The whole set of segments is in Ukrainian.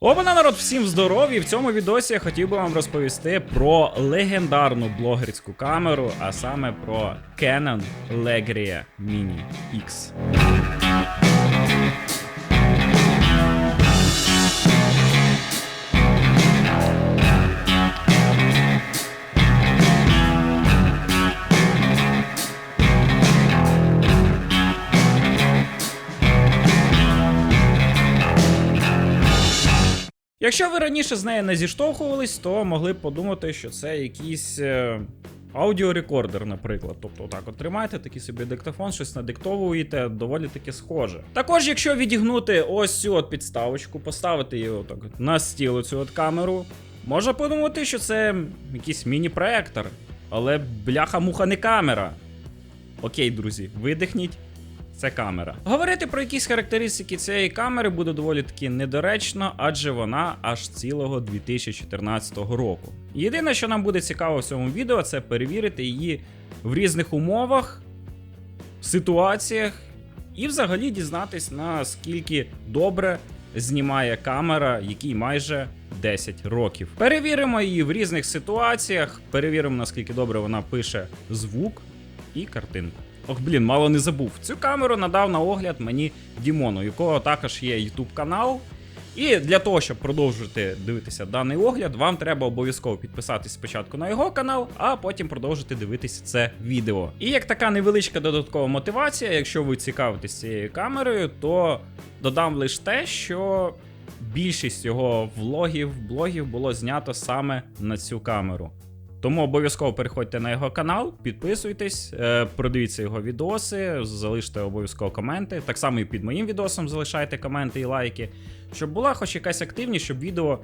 Опана народ, всім здоров'я! В цьому відосі я хотів би вам розповісти про легендарну блогерську камеру, а саме про Canon Legria Mini X. Якщо ви раніше з нею не зіштовхувались, то могли б подумати, що це якийсь е, аудіорекордер, наприклад. Тобто, отак от тримаєте такий собі диктофон, щось надиктовуєте, доволі таки схоже. Також, якщо відігнути ось цю от підставочку, поставити її отак на стіл цю от камеру, можна подумати, що це якийсь міні-проектор. Але бляха-муха не камера. Окей, друзі, видихніть. Це камера. Говорити про якісь характеристики цієї камери буде доволі таки недоречно, адже вона аж цілого 2014 року. Єдине, що нам буде цікаво в цьому відео, це перевірити її в різних умовах, ситуаціях і взагалі дізнатись, наскільки добре знімає камера, якій майже 10 років. Перевіримо її в різних ситуаціях, перевіримо, наскільки добре вона пише звук і картинку. Ох, блін, мало не забув. Цю камеру надав на огляд мені Дімону, у якого також є YouTube канал. І для того, щоб продовжити дивитися даний огляд, вам треба обов'язково підписатись спочатку на його канал, а потім продовжити дивитися це відео. І як така невеличка додаткова мотивація, якщо ви цікавитесь цією камерою, то додам лише те, що більшість його влогів, блогів було знято саме на цю камеру. Тому обов'язково переходьте на його канал, підписуйтесь, е, продивіться його відоси, залиште обов'язково коменти. Так само і під моїм відосом залишайте коменти і лайки, щоб була хоч якась активність, щоб відео,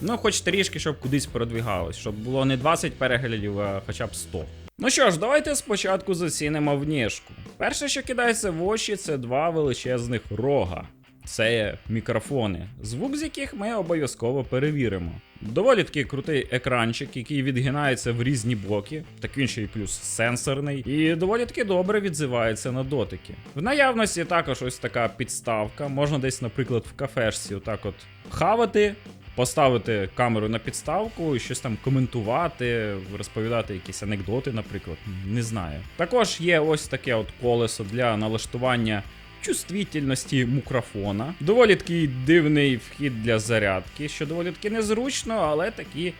ну, хоч трішки, щоб кудись продвигалось, щоб було не 20 переглядів, а хоча б 100. Ну що ж, давайте спочатку зацінимо внешку. Перше, що кидається в очі, це два величезних рога. Це мікрофони, звук з яких ми обов'язково перевіримо. Доволі такий крутий екранчик, який відгинається в різні боки, так він ще й плюс сенсорний, і доволі таки добре відзивається на дотики. В наявності також ось така підставка. Можна десь, наприклад, в кафешці отак от хавати. Поставити камеру на підставку щось там коментувати, розповідати якісь анекдоти, наприклад, не знаю. Також є ось таке от колесо для налаштування чувствительності мікрофона. Доволі такий дивний вхід для зарядки, що доволі таки незручно, але такі.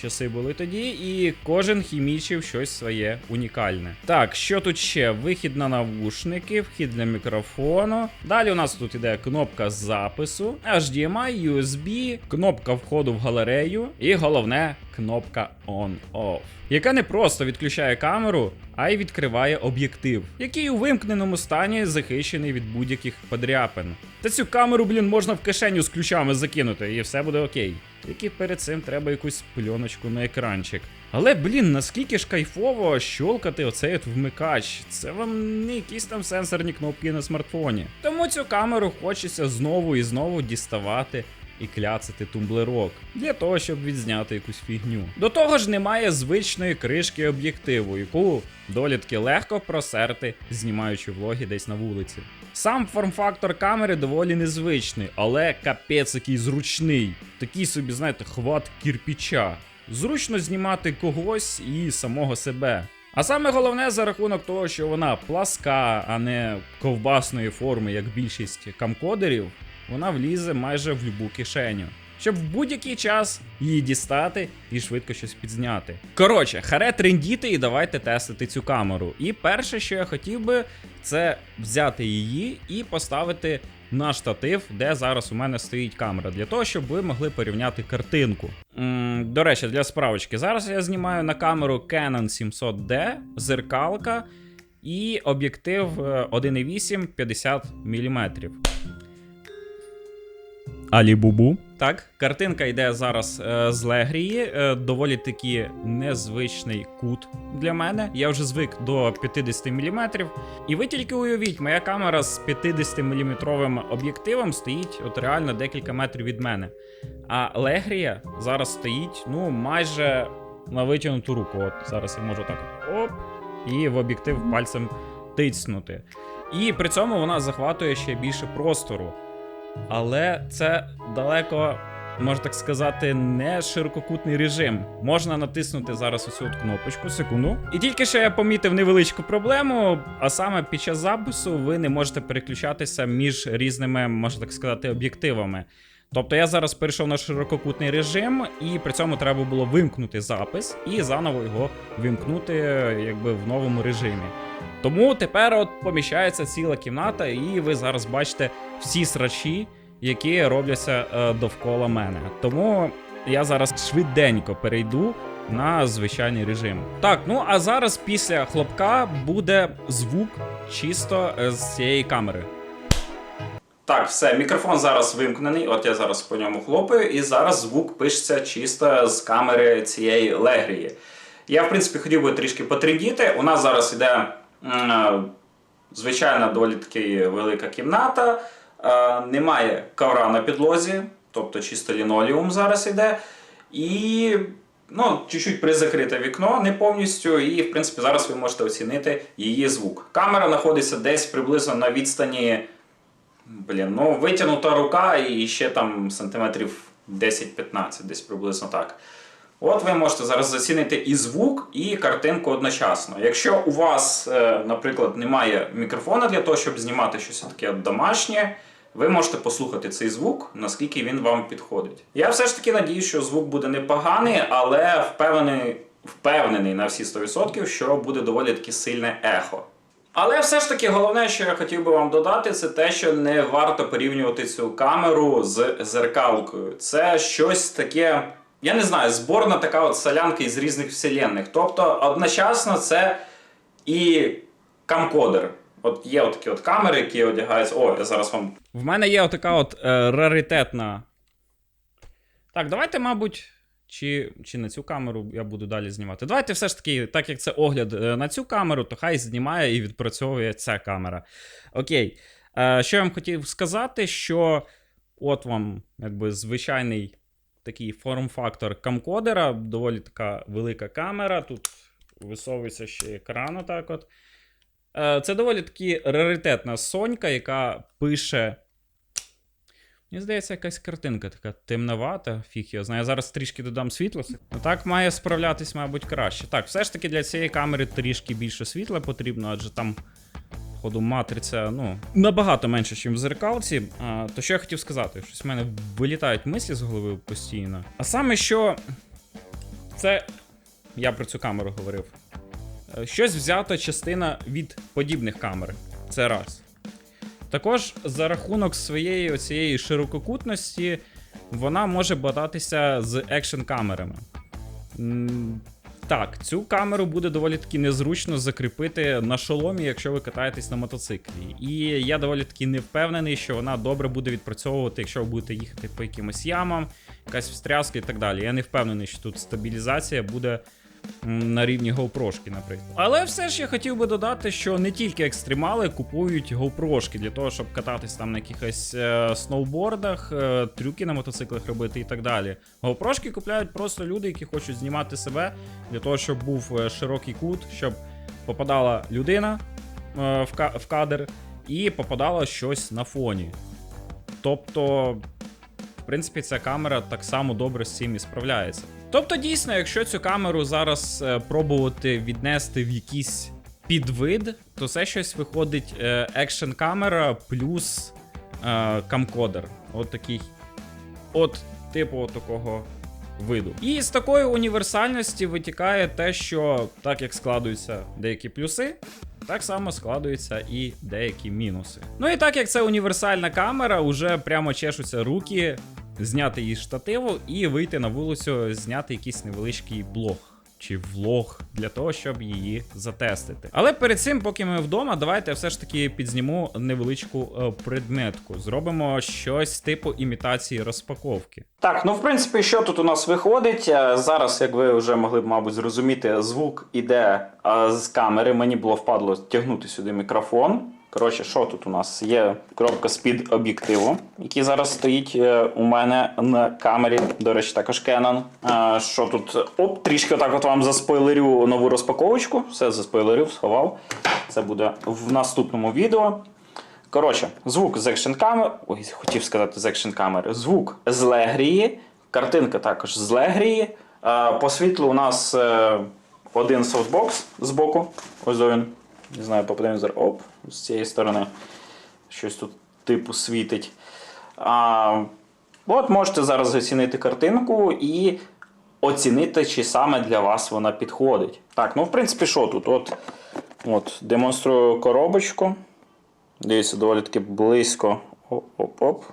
Часи були тоді, і кожен хімічив щось своє унікальне. Так, що тут ще? Вихід на навушники, вхід для мікрофону. Далі у нас тут іде кнопка запису, HDMI, USB, кнопка входу в галерею, і головне кнопка On-Off, яка не просто відключає камеру, а й відкриває об'єктив, який у вимкненому стані захищений від будь-яких подряпин. Та цю камеру, блін, можна в кишеню з ключами закинути, і все буде окей. Тільки перед цим треба якусь пленочку на екранчик. Але, блін, наскільки ж кайфово щолкати оцей от вмикач. Це вам не якісь там сенсорні кнопки на смартфоні. Тому цю камеру хочеться знову і знову діставати і кляцати тумблерок для того, щоб відзняти якусь фігню. До того ж, немає звичної кришки об'єктиву, яку доволі таки легко просерти, знімаючи влоги десь на вулиці. Сам форм-фактор камери доволі незвичний, але капець який зручний. Такий собі, знаєте, хват кірпіча. Зручно знімати когось і самого себе. А саме головне за рахунок того, що вона пласка, а не ковбасної форми, як більшість камкодерів, вона влізе майже в любу кишеню. Щоб в будь-який час її дістати і швидко щось підзняти. Коротше, харе трендіти і давайте тестити цю камеру. І перше, що я хотів би, це взяти її і поставити на штатив, де зараз у мене стоїть камера, для того, щоб ви могли порівняти картинку. М, До речі, для справочки, зараз я знімаю на камеру Canon 700D, зеркалка і об'єктив е, 1.8 50 мм. Алібубу. Так, картинка йде зараз е, з Легрії. Е, доволі таки незвичний кут для мене. Я вже звик до 50 мм. І ви тільки уявіть, моя камера з 50 мм об'єктивом стоїть от реально декілька метрів від мене. А Легрія зараз стоїть ну майже на витягнуту руку. От зараз я можу так оп, і в об'єктив пальцем тицнути. І при цьому вона захватує ще більше простору. Але це далеко можна так сказати, не ширококутний режим. Можна натиснути зараз оцю от кнопочку, секунду. І тільки що я помітив невеличку проблему, а саме під час запису ви не можете переключатися між різними, можна так сказати, об'єктивами. Тобто я зараз перейшов на ширококутний режим, і при цьому треба було вимкнути запис і заново його вимкнути якби в новому режимі. Тому тепер от поміщається ціла кімната, і ви зараз бачите всі срачі, які робляться е, довкола мене. Тому я зараз швиденько перейду на звичайний режим. Так, ну а зараз після хлопка буде звук чисто е, з цієї камери. Так, все, мікрофон зараз вимкнений. От я зараз по ньому хлопаю, і зараз звук пишеться чисто з камери цієї легрії. Я, в принципі, хотів би трішки потрендіти. У нас зараз іде звичайна доволі таки велика кімната. Е, немає ковра на підлозі, тобто чисто лінолеум зараз іде. І ну, чуть-чуть призакрите вікно, не повністю, і в принципі зараз ви можете оцінити її звук. Камера знаходиться десь приблизно на відстані. Блін, ну витягнута рука і ще там сантиметрів 10-15, десь приблизно так. От ви можете зараз зацінити і звук, і картинку одночасно. Якщо у вас, е, наприклад, немає мікрофона для того, щоб знімати щось таке домашнє, ви можете послухати цей звук, наскільки він вам підходить. Я все ж таки надію, що звук буде непоганий, але впевнений, впевнений на всі 100%, що буде доволі таки сильне ехо. Але все ж таки головне, що я хотів би вам додати, це те, що не варто порівнювати цю камеру з зеркалкою. Це щось таке, я не знаю, зборна така от солянка із різних вселенних. Тобто одночасно це і камкодер. От є от такі от камери, які одягаються. О, я зараз вам. В мене є отака от е, раритетна. Так, давайте, мабуть. Чи, чи на цю камеру я буду далі знімати? Давайте все ж таки, так як це огляд е, на цю камеру, то хай знімає і відпрацьовує ця камера. Окей. Е, що я вам хотів сказати, що от вам якби звичайний такий форм-фактор камкодера, доволі така велика камера. Тут висовується ще екран отак от. Е, Це доволі таки раритетна сонька, яка пише. Мені здається, якась картинка така темновата, фіг його знає. Я зараз трішки додам світло. Ну так має справлятись, мабуть, краще. Так, все ж таки для цієї камери трішки більше світла потрібно, адже там, походу, матриця, ну, набагато менше, ніж в зеркалці. А, то що я хотів сказати? Щось в мене вилітають мислі з голови постійно. А саме що. Це. Я про цю камеру говорив. Е, Щось взято частина від подібних камер. Це раз. Також за рахунок своєї оцієї ширококутності вона може бодатися з екшн камерами. Так, цю камеру буде доволі таки незручно закріпити на шоломі, якщо ви катаєтесь на мотоциклі. І я доволі таки не впевнений, що вона добре буде відпрацьовувати, якщо ви будете їхати по якимось ямам, якась встряска і так далі. Я не впевнений, що тут стабілізація буде на рівні GoPro, наприклад. Але все ж я хотів би додати, що не тільки екстремали купують GoPro для того, щоб кататись там на якихось е, сноубордах, е, трюки на мотоциклах робити і так далі. GoPro купляють просто люди, які хочуть знімати себе для того, щоб був е, широкий кут, щоб попадала людина е, в, ка- в кадр і попадало щось на фоні. Тобто, в принципі, ця камера так само добре з цим і справляється. Тобто, дійсно, якщо цю камеру зараз е, пробувати віднести в якийсь підвид, то це щось виходить екшн камера плюс е, камкодер. От такий. От, типу, такого виду. І з такої універсальності витікає те, що так як складуються деякі плюси, так само складуються і деякі мінуси. Ну і так як це універсальна камера, уже прямо чешуться руки зняти її штативу і вийти на вулицю, зняти якийсь невеличкий блог. Чи влог для того, щоб її затестити. Але перед цим, поки ми вдома, давайте я все ж таки підзніму невеличку е, предметку. Зробимо щось типу імітації розпаковки. Так, ну в принципі, що тут у нас виходить? Е, Зараз, як ви вже могли б, мабуть, зрозуміти, звук іде е, з камери. Мені було впадло тягнути сюди мікрофон. Коротше, що тут у нас? Є коробка з-під об'єктиву, який зараз стоїть е, у мене на камері. До речі, також Canon. Е, Що тут? Оп, трішки отак от вам заспойлерю нову розпаковочку. Все заспойлерив, сховав. Це буде в наступному відео. Коротше, звук з екшн камери. Ой, хотів сказати з екшн камери. Звук з легрії. Картинка також з Легрії. Е, По світлу у нас один софтбокс з боку. Ось він. Не знаю, зараз. Оп, з цієї сторони. Щось тут типу світить. А, от можете зараз оцінити картинку і оцінити, чи саме для вас вона підходить. Так, ну в принципі, що тут? От, от демонструю коробочку. Дивіться, доволі таки близько. Оп-оп-оп.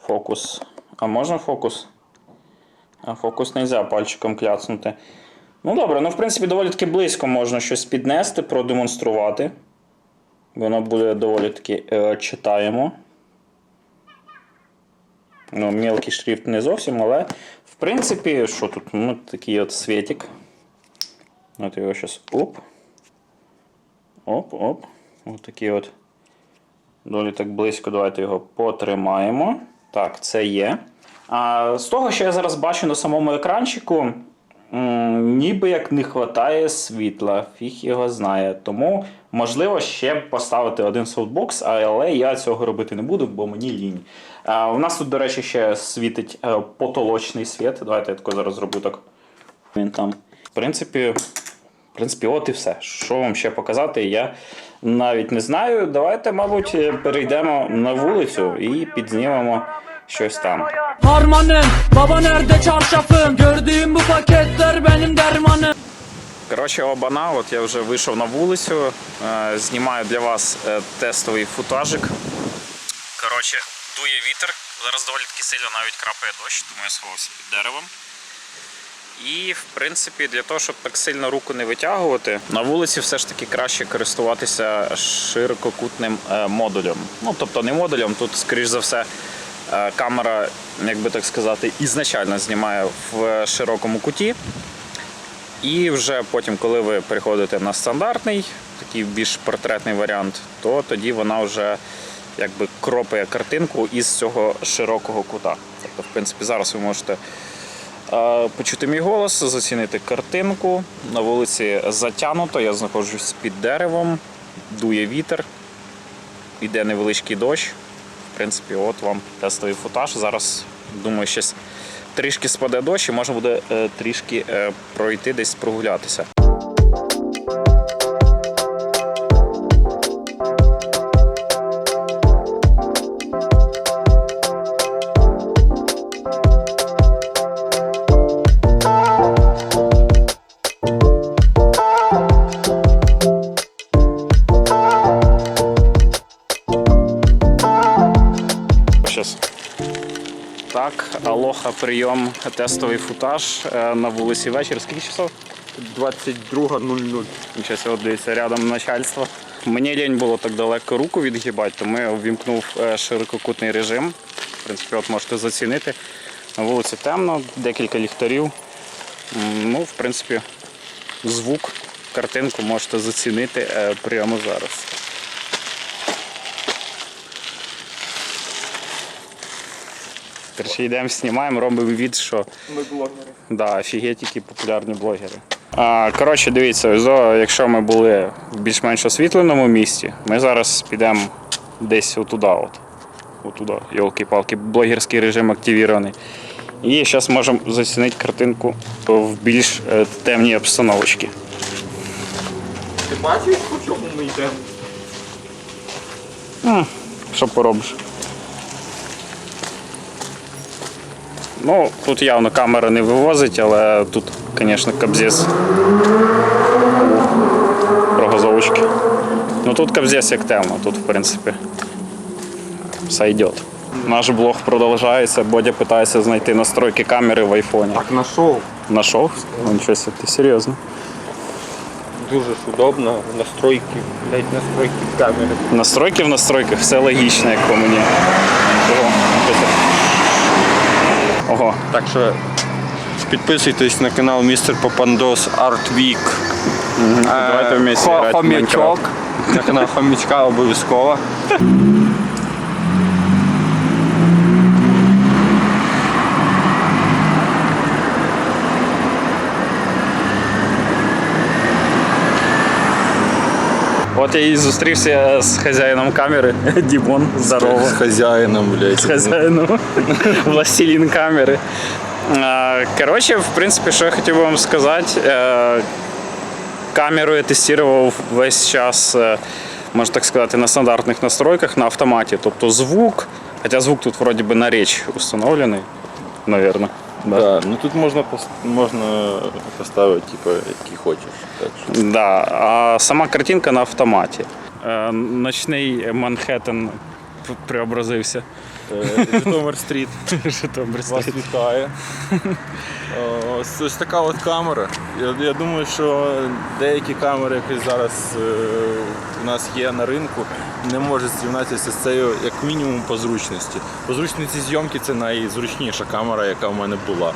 Фокус. А можна фокус? А фокус не можна пальчиком кляцнути. Ну добре, ну в принципі доволі таки близько можна щось піднести, продемонструвати. Воно буде доволі таки е, читаємо. Ну, мелкий шрифт не зовсім, але в принципі, що тут? Ну, такий от світик. От його зараз оп. Оп-оп. Ось такий от. Доволі так близько. Давайте його потримаємо. Так, це є. А з того, що я зараз бачу на самому екранчику, ніби як не вистачає світла, фіг його знає. Тому можливо ще поставити один софтбокс, але я цього робити не буду, бо мені лінь. У нас тут, до речі, ще світить е, потолочний світ. Давайте я тако зараз зроблю так. Він там. В принципі, в принципі, от і все. Що вам ще показати, я навіть не знаю. Давайте, мабуть, перейдемо на вулицю і підзнімемо щось там. Harmanım Baba nerede çarşafım Gördüğüm bu paketler benim dermanım Коротше, обана, от я вже вийшов на вулицю, е, знімаю для вас е, тестовий футажик. Коротше, дує вітер. Зараз доволі таки сильно навіть крапає дощ, тому я сховався під деревом. І, в принципі, для того, щоб так сильно руку не витягувати, на вулиці все ж таки краще користуватися ширококутним е, модулем. Ну, тобто не модулем, тут, скоріш за все, камера, як би так сказати, ізначально знімає в широкому куті. І вже потім, коли ви переходите на стандартний, такий більш портретний варіант, то тоді вона вже якби кропає картинку із цього широкого кута. Тобто, в принципі, зараз ви можете е, почути мій голос, зацінити картинку. На вулиці затянуто, я знаходжусь під деревом, дує вітер, іде невеличкий дощ. Принципі, от вам тестовий футаж. Зараз думаю, щось трішки спаде дощ і можна буде е, трішки е, пройти десь прогулятися. Прийом, тестовий футаж е, на вулиці вечір. Скільки часов? 22.00. Зараз дивіться, рядом начальство. Мені лінь було так далеко руку відгибати, тому я ввімкнув е, ширококутний режим. В принципі, от можете зацінити. На вулиці темно, декілька ліхтарів. Ну, в принципі, звук, картинку можете зацінити е, прямо зараз. Короче, йдемо, знімаємо, робимо від, що Ми блогери. Да, офігеть, які популярні блогери. А, коротше, дивіться, якщо ми були в більш-менш освітленому місті, ми зараз підемо десь отуда. От. Отуда, йолки-палки, блогерський режим активірований. І зараз можемо зацінити картинку в більш е, темній обстановочці. Ти бачиш, по чому ми йдемо? Що поробиш? Ну, тут явно камера не вивозить, але тут, звісно, кабзес про газовочки. Ну тут кабзес як тема, тут, в принципі, все йде. Наш блог продовжується, Бодя питається знайти настройки камери в айфоні. Так, знайшов. Нашов? Ну, нічого себе, ти серйозно. Дуже ж удобно. Настройки, блядь, настройки камери. Настройки в настройках, все логічно, як по мені. Ого, Так що підписуйтесь на канал Містер Попандос Артвік. Week. давайте вместе в Хомячок. На канал Хомячка обов'язково. От я і зустрівся з хазяїном камери. Дімон, здорово. З хазяїном, блядь. З хазяїном. Властелін камери. Е, Коротше, в принципі, що я хотів би вам сказати. е, Камеру я тестував весь час, е, можна так сказати, на стандартних настройках на автоматі. Тобто звук, хоча звук тут вроді би на річ установлений, навірно. Да. Да, ну тут можна пос- можна поставити, типу, який хочеш. Так що. Да, а сама картинка на автоматі. Е, Ночний Манхеттен п- преобразився. Е, Житомир стріт Житомир вас вітає. Ось, ось така от камера. Я, я думаю, що деякі камери, які зараз е, у нас є на ринку, не можуть зрівнятися з цією як мінімум по зручності. По зручності зйомки це найзручніша камера, яка в мене була.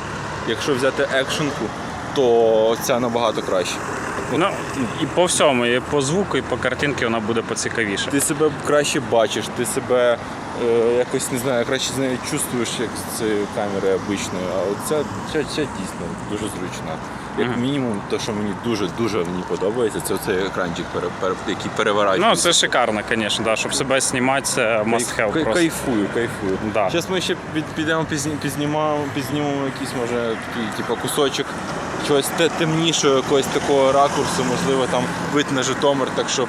Якщо взяти екшенку, то ця набагато краще. Ну, і по всьому, і по звуку, і по картинці вона буде поцікавіше. Ти себе краще бачиш, ти себе е, якось не знаю, краще з нею чувствуєш, як з цією камерою обичною. А ця, ця, ця дійсно дуже зручна. Як мінімум, те, що мені дуже дуже мені подобається, це цей екранчик, пере, пере, який переворачує. Ну, це шикарно, звісно, да, щоб себе знімати, це must have просто. Кайфую, кайфую. Да. Зараз ми ще під- підемо пізні, пізнімаємо, пізнімемо якийсь, може, такий, типу, кусочок чогось те- темнішого, якогось такого ракурсу, можливо, там вид на Житомир, так що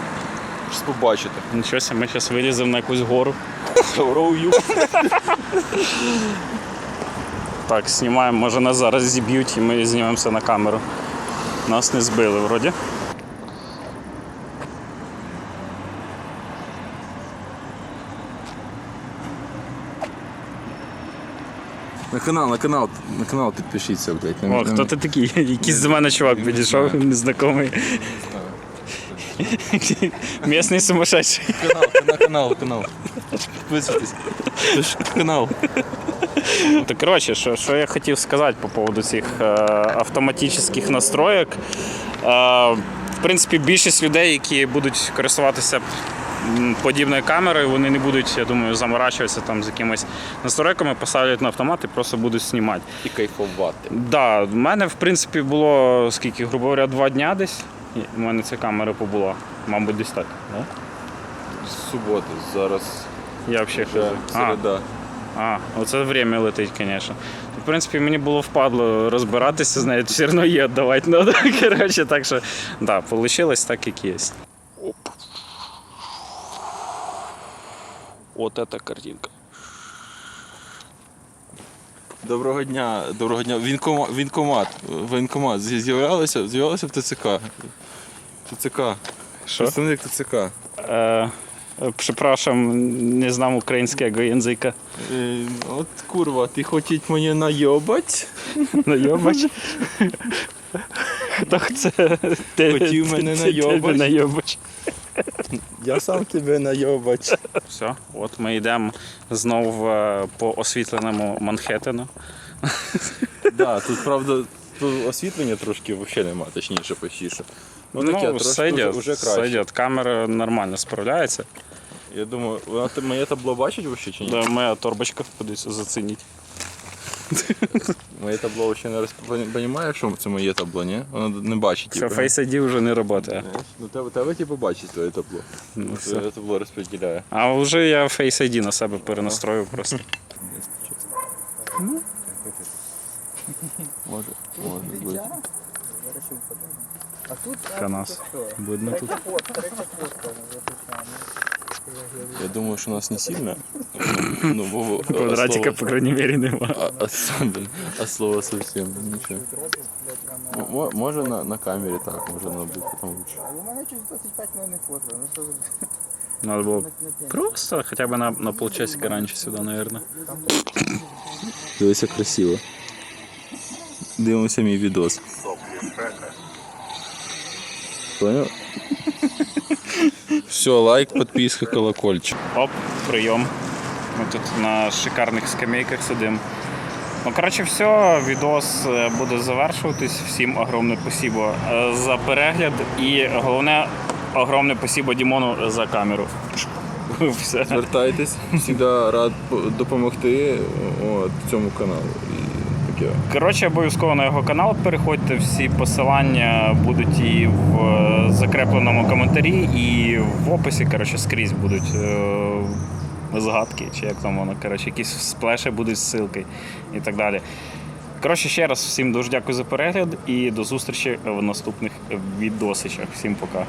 щось побачите. Нічого, себе, ми зараз виліземо на якусь гору. Роую. Так, знімаємо, може нас зараз зіб'ють і ми знімемося на камеру. Нас не збили вроді. На канал, на канал, на канал підпишіться, блядь. О, хто ти такий? Якийсь з мене чувак підійшов, незнайомий. Місний сумасшедший. Канал, на канал, канал. Підписуйтесь. Це ж канал. Так, коротше, що, що я хотів сказати по поводу цих е, автоматичних настроєк. Е, в принципі, більшість людей, які будуть користуватися подібною камерою, вони не будуть, я думаю, заморачуватися там з якимись настройками, поставлять на автомат і просто будуть знімати. І кайфувати. Да, в мене, в принципі, було скільки, грубо говоря, два дня десь. У мене ця камера побула. Мабуть, десь так. Да? Суботи, зараз Я взагалі середа. А, оце время летить, звісно. В принципі, мені було впадло розбиратися з нею, все одно її віддавати треба. Коротше, так що, да, вийшло так, як є. От эта картинка. Доброго дня, доброго дня. Вінкомат, вінкомат, вінкомат. З'я- З'являлися, з'являлися в ТЦК. ТЦК. Що? Представник ТЦК. Е, Przepraszam, не знам українського язика. Е, от курва, ти хотіть мені найобать? Найобач. Хто це? Хотів мене найобать. найобач. Я сам тебе найобать. Все, от ми йдемо знову е, по освітленому Манхеттену. Да, тут правда тут освітлення трошки взагалі нема, точніше, почіше. Ну, таке, трошки сидять, вже, вже краще. сидять, камера нормально справляється. Я думаю, вона моє табло бачить взагалі чи ні? Да, моя торбочка, подивіться, зацініть. Моє табло ще не розуміє, що це моє табло, ні? Воно не бачить. Все, типу. Face ID вже не працює. Ну, тебе, тебе типу бачить твоє табло. Ну, все. Твоє табло розподіляє. А вже я Face ID на себе перенастрою просто. Може, може бути. Канас. Видно тут. Я думаю, що у нас не сильно. Ну, бо, а Квадратика, слово- по крайней мере, нема. А, а, сам, блін, а слово совсем нічого. М- мо- Може на, на камері так, може на бути там лучше. У мене чуть 25 мене не фото. Ну що ви Надо було на п'ять. просто хотя бы на, на полчасика раньше сюда, наверное. Дивися красиво. Дивимося мій відос. Понял? Все, лайк, підписка, колокольчик. Оп, прийом. Ми тут на шикарних скамейках сидимо. Ну, коротше, все, відос е, буде завершуватись. Всім огромне спасибо е, за перегляд і головне огромне спасибо Дімону за камеру. Все. Звертайтесь, завжди рад допомогти от, цьому каналу. І відео. Коротше, обов'язково на його канал переходьте. Всі посилання будуть і в е, закрепленому коментарі, і в описі. Коротше, скрізь будуть е, згадки, чи як там воно, коротше, якісь сплеші будуть ссылки і так далі. Коротше, ще раз всім дуже дякую за перегляд і до зустрічі в наступних відосичах. Всім пока.